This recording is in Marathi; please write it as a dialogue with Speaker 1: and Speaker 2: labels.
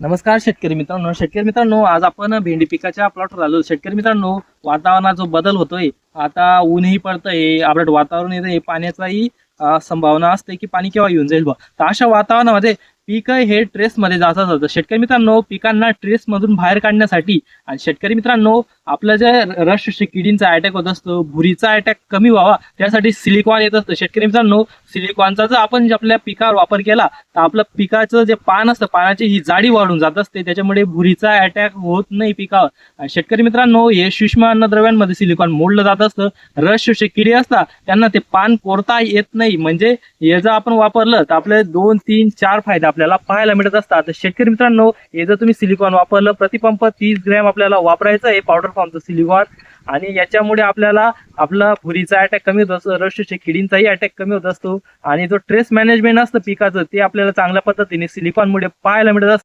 Speaker 1: नमस्कार शेतकरी मित्रांनो. शेतकरी मित्रांनो आज आपण भेंडी पिकाच्या प्लॉटवर आलो. शेतकरी मित्रांनो वातावरणात जो बदल होतोय आता ऊनही पडतंय आपलं वातावरण येतंय पाण्याचाही संभावना असते की पाणी केव्हा येऊन जाईल बा. तर अशा वातावरणामध्ये पीक हे ट्रेसमध्ये जात असतं शेतकरी मित्रांनो पिकांना ट्रेसमधून बाहेर काढण्यासाठी आणि शेतकरी मित्रांनो आपलं जे रश किडींचा अटॅक होत असतो भुरीचा अटॅक कमी व्हावा त्यासाठी सिलिकॉन येत असतं. शेतकरी मित्रांनो सिलिकॉनचा जर आपण जे आपल्या पिकावर वापर केला तर आपलं पिकाचं जे पान असतं पानाची ही जाडी वाढून जात असते. त्याच्यामुळे भुरीचा अटॅक होत नाही पिकावर. शेतकरी मित्रांनो हे सूक्ष्म अन्नद्रव्यांमध्ये सिलिकॉन मोडलं जात असतं. रस किडी असतात त्यांना ते पान कोरता येत नाही. म्हणजे हे जर आपण वापरलं तर आपले दोन तीन चार फायदे आपल्याला पाहायला मिळत असतात. तर शेतकरी मित्रांनो हे जर तुम्ही सिलिकॉन वापरलं प्रतिपंप तीस ग्रॅम आपल्याला वापरायचं आहे पावडर फॉर्मचं सिलिकॉन आणि याच्यामुळे आपल्याला आपला भुरीचा अटॅक कमी होत असतो रसशोषक किडींचाही अटॅक कमी होत असतो. आणि जो ट्रेस मॅनेजमेंट असतं पिकाचं ते आपल्याला चांगल्या पद्धतीने सिलिकॉनमुळे पाहायला मिळत असतं.